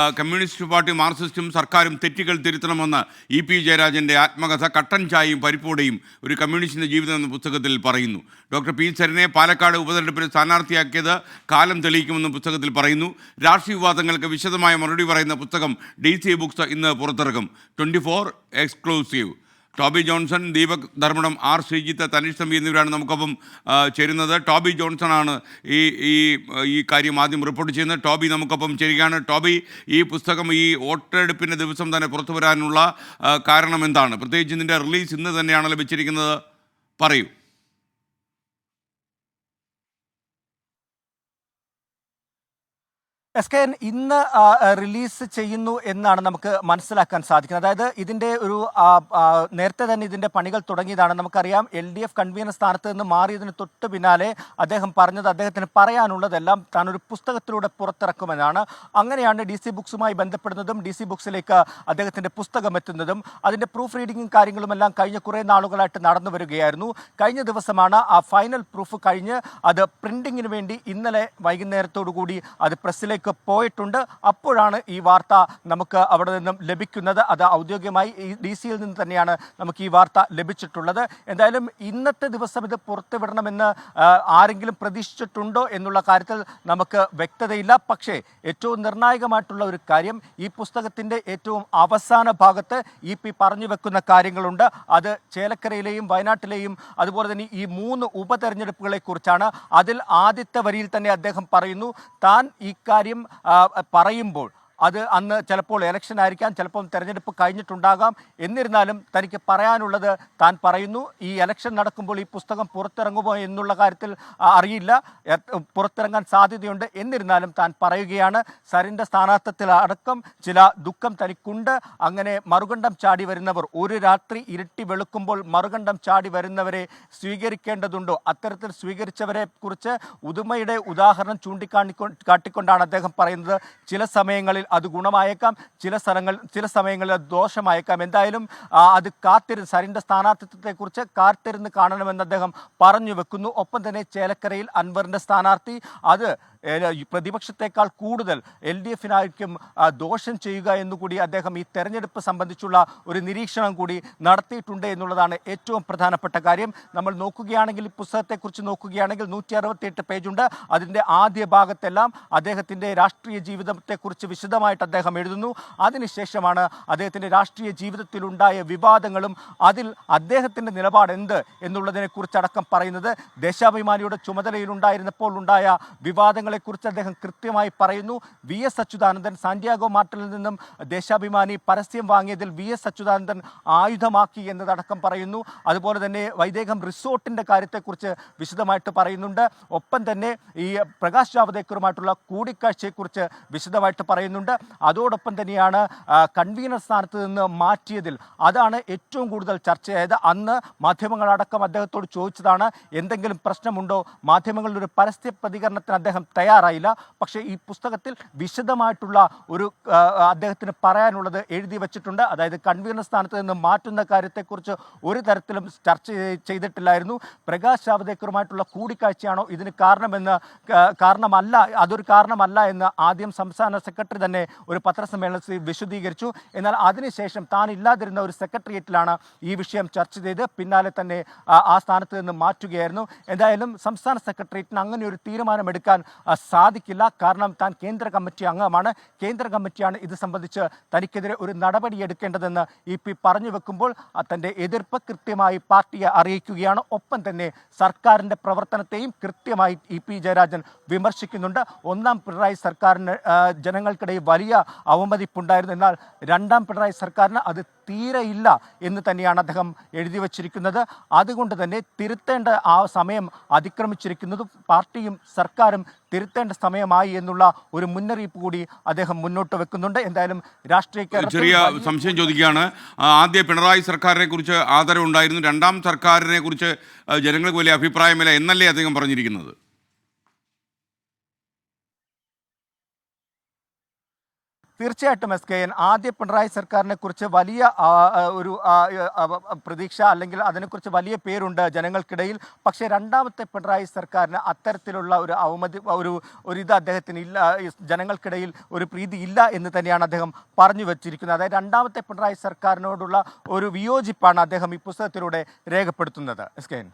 Communist party മാർക്സിസ്റ്റും സർക്കാരും തെറ്റുകൾ തിരുത്തണമെന്ന് E P ജയരാജന്റെ ആത്മകഥ കട്ടൻ ചായയും പരിപ്പോടെയും ഒരു കമ്മ്യൂണിസ്റ്റിന്റെ ജീവിതം എന്ന പുസ്തകത്തിൽ പറയുന്നു. ഡോക്ടർ പി സരനെ പാലക്കാട് ഉപതെരഞ്ഞെടുപ്പിൽ സ്ഥാനാർത്ഥിയാക്കിയത് കാലം തെളിയിക്കുമെന്ന് പുസ്തകത്തിൽ പറയുന്നു. രാഷ്ട്രീയ വിവാദങ്ങൾക്ക് വിശദമായ മറുപടി പറയുന്ന പുസ്തകം ഡി സി ബുക്സ് ഇന്ന് പുറത്തിറക്കും. Twenty four exclusive. Toby Johnson Deepak Dharmadam R Sreejith Thaneesh Thampi എന്നിവരാണ് നമുക്കൊപ്പം ചേരുന്നത്. ടോബി ജോൺസൺ ആണ് ഈ ഈ ഈ കാര്യം ആദ്യം റിപ്പോർട്ട് ചെയ്യുന്നത്. ടോബി നമുക്കൊപ്പം ചേരുകയാണ്. ടോബി ഈ പുസ്തകം ഈ വോട്ടെടുപ്പിന്റെ ദിവസം തന്നെ പുറത്തു വരാനുള്ള കാരണം എന്താണ്? പ്രത്യേകിച്ച് ഇതിന്റെ റിലീസ് ഇന്ന് തന്നെയാണ് ലഭിച്ചിരിക്കുന്നത്. പറയൂ. എസ് കെ എൻ ഇന്ന് റിലീസ് ചെയ്യുന്നു എന്നാണ് നമുക്ക് മനസ്സിലാക്കാൻ സാധിക്കുന്നത്. അതായത് ഇതിന്റെ ഒരു നേരത്തെ തന്നെ ഇതിന്റെ പണികൾ തുടങ്ങിയതാണ്. നമുക്കറിയാം എൽ ഡി എഫ് കൺവീനർ സ്ഥാനത്ത് നിന്ന് മാറിയതിന് തൊട്ട് പിന്നാലെ അദ്ദേഹം പറഞ്ഞത് അദ്ദേഹത്തിന് പറയാനുള്ളതെല്ലാം താൻ ഒരു പുസ്തകത്തിലൂടെ പുറത്തിറക്കുമെന്നാണ്. അങ്ങനെയാണ് ഡി സി ബുക്സുമായി ബന്ധപ്പെടുന്നതും ഡി സി ബുക്സിലേക്ക് അദ്ദേഹത്തിന്റെ പുസ്തകം എത്തുന്നതും. അതിന്റെ പ്രൂഫ് റീഡിങ്ങും കാര്യങ്ങളുമെല്ലാം കഴിഞ്ഞ കുറേ നാളുകളായിട്ട് നടന്നു വരികയായിരുന്നു. കഴിഞ്ഞ ദിവസമാണ് ആ ഫൈനൽ പ്രൂഫ് കഴിഞ്ഞ് അത് പ്രിന്റിങ്ങിന് വേണ്ടി ഇന്നലെ വൈകുന്നേരത്തോടു കൂടി അത് പ്രസ്സിലേക്ക് പോയിട്ടുണ്ട്. അപ്പോഴാണ് ഈ വാർത്ത നമുക്ക് അവിടെ നിന്നും ലഭിക്കുന്നത്. അത് ഔദ്യോഗികമായി ഡി സിയിൽ നിന്ന് തന്നെയാണ് നമുക്ക് ഈ വാർത്ത ലഭിച്ചിട്ടുള്ളത്. എന്തായാലും ഇന്നത്തെ ദിവസം ഇത് പുറത്തുവിടണമെന്ന് ആരെങ്കിലും പ്രതീക്ഷിച്ചിട്ടുണ്ടോ എന്നുള്ള കാര്യത്തിൽ നമുക്ക് വ്യക്തതയില്ല. പക്ഷേ ഏറ്റവും നിർണായകമായിട്ടുള്ള ഒരു കാര്യം ഈ പുസ്തകത്തിന്റെ ഏറ്റവും അവസാന ഭാഗത്ത് ഇ പി പറഞ്ഞു വെക്കുന്ന കാര്യങ്ങളുണ്ട്. അത് ചേലക്കരയിലെയും വയനാട്ടിലെയും അതുപോലെ തന്നെ ഈ മൂന്ന് ഉപതെരഞ്ഞെടുപ്പുകളെ കുറിച്ചാണ് അതിൽ ആദ്യത്തെ വരിയിൽ തന്നെ അദ്ദേഹം പറയുന്നു താൻ ഈ കാര്യം ആ, പറയുമ്പോൾ അത് അന്ന് ചിലപ്പോൾ ഇലക്ഷൻ ആയിരിക്കാം ചിലപ്പോൾ തെരഞ്ഞെടുപ്പ് കഴിഞ്ഞിട്ടുണ്ടാകാം. എന്നിരുന്നാലും തനിക്ക് പറയാനുള്ളത് താൻ പറയുന്നു ഈ ഇലക്ഷൻ നടക്കുമ്പോൾ ഈ പുസ്തകം പുറത്തിറങ്ങുമോ എന്നുള്ള കാര്യത്തിൽ അറിയില്ല. പുറത്തിറങ്ങാൻ സാധ്യതയുണ്ട്. എന്നിരുന്നാലും താൻ പറയുകയാണ് സരിന്റെ സ്ഥാനാർത്ഥത്തിൽ അടക്കം ചില ദുഃഖം തനിക്കുണ്ട്. അങ്ങനെ മറുകണ്ഠം ചാടി വരുന്നവർ ഒരു രാത്രി ഇരുട്ടി വെളുക്കുമ്പോൾ മറുകണ്ഠം ചാടി വരുന്നവരെ സ്വീകരിക്കേണ്ടതുണ്ടോ? അത്തരത്തിൽ സ്വീകരിച്ചവരെ കുറിച്ച് ഉദുമയുടെ ഉദാഹരണം ചൂണ്ടിക്കാണിക്കൊ കാട്ടിക്കൊണ്ടാണ് അദ്ദേഹം പറയുന്നത്. ചില സമയങ്ങളിൽ അത് ഗുണമായേക്കാം. ചില സ്ഥലങ്ങൾ ചില സമയങ്ങളിൽ അത് ദോഷമായേക്കാം. എന്തായാലും അത് കാത്തിരുന്ന് സരിന്റെ സ്ഥാനാർത്ഥിത്വത്തെക്കുറിച്ച് കാത്തിരുന്ന് കാണണമെന്ന് അദ്ദേഹം പറഞ്ഞു വെക്കുന്നു. ഒപ്പം തന്നെ ചേലക്കരയിൽ അൻവറിന്റെ സ്ഥാനാർത്ഥി. അത് പ്രതിപക്ഷത്തെക്കാൾ കൂടുതൽ എൽ ഡി എഫിനായിരിക്കും ദോഷം ചെയ്യുക എന്നുകൂടി അദ്ദേഹം ഈ തെരഞ്ഞെടുപ്പ് സംബന്ധിച്ചുള്ള ഒരു നിരീക്ഷണം കൂടി നടത്തിയിട്ടുണ്ട് എന്നുള്ളതാണ് ഏറ്റവും പ്രധാനപ്പെട്ട കാര്യം. നമ്മൾ നോക്കുകയാണെങ്കിൽ ഈ പുസ്തകത്തെക്കുറിച്ച് നോക്കുകയാണെങ്കിൽ നൂറ്റി അറുപത്തിയെട്ട് പേജുണ്ട്. അതിന്റെ ആദ്യ ഭാഗത്തെല്ലാം അദ്ദേഹത്തിന്റെ രാഷ്ട്രീയ ജീവിതത്തെക്കുറിച്ച് വിശദമായിട്ട് അദ്ദേഹം എഴുതുന്നു. അതിനുശേഷമാണ് അദ്ദേഹത്തിന്റെ രാഷ്ട്രീയ ജീവിതത്തിലുണ്ടായ വിവാദങ്ങളും അതിൽ അദ്ദേഹത്തിന്റെ നിലപാട് എന്ത് എന്നുള്ളതിനെക്കുറിച്ചടക്കം പറയുന്നത്. ദേശാഭിമാനിയുടെ ചുമതലയിലുണ്ടായിരുന്നപ്പോൾ ഉണ്ടായ വിവാദങ്ങളെക്കുറിച്ച് അദ്ദേഹം കൃത്യമായി പറയുന്നു. വി എസ് അച്യുതാനന്ദൻ സാന്റിയാഗോ മാർട്ടിൽ നിന്നും ദേശാഭിമാനി പരസ്യം വാങ്ങിയതിൽ വി എസ് അച്യുതാനന്ദൻ ആയുധമാക്കി എന്നതടക്കം പറയുന്നു. അതുപോലെ തന്നെ വൈദേഹം റിസോർട്ടിന്റെ കാര്യത്തെക്കുറിച്ച് വിശദമായിട്ട് പറയുന്നുണ്ട്. ഒപ്പം തന്നെ ഈ പ്രകാശ് ജാവദേക്കറുമായിട്ടുള്ള കൂടിക്കാഴ്ചയെക്കുറിച്ച് വിശദമായിട്ട് പറയുന്നുണ്ട്. അതോടൊപ്പം തന്നെയാണ് കൺവീനർ സ്ഥാനത്ത് നിന്ന് മാറ്റിയതിൽ അതാണ് ഏറ്റവും കൂടുതൽ ചർച്ചയായത്. അന്ന് മാധ്യമങ്ങളടക്കം അദ്ദേഹത്തോട് ചോദിച്ചതാണ് എന്തെങ്കിലും പ്രശ്നമുണ്ടോ? മാധ്യമങ്ങളുടെ ഒരു പരസ്യ പ്രതികരണത്തിന് അദ്ദേഹം തയ്യാറായില്ല. പക്ഷേ ഈ പുസ്തകത്തിൽ വിശദമായിട്ടുള്ള ഒരു അദ്ദേഹത്തിന് പറയാനുള്ളത് എഴുതി വച്ചിട്ടുണ്ട്. അതായത് കൺവീനർ സ്ഥാനത്ത് നിന്ന് മാറ്റുന്ന കാര്യത്തെക്കുറിച്ച് ഒരു തരത്തിലും ചർച്ച ചെയ്തിട്ടില്ലായിരുന്നു. പ്രകാശ് ജാവദേക്കറുമായിട്ടുള്ള കൂടിക്കാഴ്ചയാണോ ഇതിന് കാരണമെന്ന് കാരണമല്ല അതൊരു കാരണമല്ല എന്ന് ആദ്യം സംസ്ഥാന സെക്രട്ടറി തന്നെ ഒരു പത്രസമ്മേളനത്തിൽ വിശദീകരിച്ചു. എന്നാൽ അതിനുശേഷം താൻ ഇല്ലാതിരുന്ന ഒരു സെക്രട്ടേറിയറ്റിലാണ് ഈ വിഷയം ചർച്ച ചെയ്ത് പിന്നാലെ തന്നെ ആ, സ്ഥാനത്ത് നിന്ന് മാറ്റുകയായിരുന്നു. എന്തായാലും സംസ്ഥാന സെക്രട്ടേറിയറ്റിന് അങ്ങനെ ഒരു തീരുമാനമെടുക്കാൻ സാധിക്കില്ല. കാരണം താൻ കേന്ദ്ര കമ്മിറ്റി അംഗമാണ്. കേന്ദ്ര കമ്മിറ്റിയാണ് ഇത് സംബന്ധിച്ച് തനിക്കെതിരെ ഒരു നടപടി എടുക്കേണ്ടതെന്ന് ഇ പി പറഞ്ഞു വെക്കുമ്പോൾ തന്റെ എതിർപ്പ് കൃത്യമായി പാർട്ടിയെ അറിയിക്കുകയാണ്. ഒപ്പം തന്നെ സർക്കാരിന്റെ പ്രവർത്തനത്തെയും കൃത്യമായി ഇ പി ജയരാജൻ വിമർശിക്കുന്നുണ്ട്. ഒന്നാം പിണറായി സർക്കാരിന് ജനങ്ങൾക്കിടയിൽ വലിയ അവമതിപ്പുണ്ടായിരുന്നു. എന്നാൽ രണ്ടാം പിണറായി സർക്കാരിന് അത് തീരെ ഇല്ല എന്ന് തന്നെയാണ് അദ്ദേഹം എഴുതി വച്ചിരിക്കുന്നത്. അതുകൊണ്ട് തന്നെ തിരുത്തേണ്ട ആ സമയം അതിക്രമിച്ചിരിക്കുന്നതും പാർട്ടിയും സർക്കാരും തിരുത്തേണ്ട സമയമായി എന്നുള്ള ഒരു മുന്നറിയിപ്പ് കൂടി അദ്ദേഹം മുന്നോട്ട് വെക്കുന്നുണ്ട്. എന്തായാലും രാഷ്ട്രീയ ചെറിയ സംശയം ചോദിക്കുകയാണ്. ആദ്യ പിണറായി സർക്കാരിനെ കുറിച്ച് ആദരവുണ്ടായിരുന്നു. രണ്ടാം സർക്കാരിനെ കുറിച്ച് ജനങ്ങൾക്ക് വലിയ അഭിപ്രായമില്ല എന്നല്ലേ അദ്ദേഹം പറഞ്ഞിരിക്കുന്നത്? തീർച്ചയായിട്ടും എസ് കെ എൻ ആദ്യ പിണറായി സർക്കാരിനെ കുറിച്ച് വലിയ ഒരു പ്രതീക്ഷ അല്ലെങ്കിൽ അതിനെക്കുറിച്ച് വലിയ പേരുണ്ട് ജനങ്ങൾക്കിടയിൽ. പക്ഷേ രണ്ടാമത്തെ പിണറായി സർക്കാരിന് അത്തരത്തിലുള്ള ഒരു അവമതി ഒരു ഒരു ഇത് അദ്ദേഹത്തിന് ഇല്ല ജനങ്ങൾക്കിടയിൽ ഒരു പ്രീതി ഇല്ല എന്ന് തന്നെയാണ് അദ്ദേഹം പറഞ്ഞു വച്ചിരിക്കുന്നത്. അതായത് രണ്ടാമത്തെ പിണറായി സർക്കാരിനോടുള്ള ഒരു വിയോജിപ്പാണ് അദ്ദേഹം ഈ പുസ്തകത്തിലൂടെ രേഖപ്പെടുത്തുന്നത്. S K N.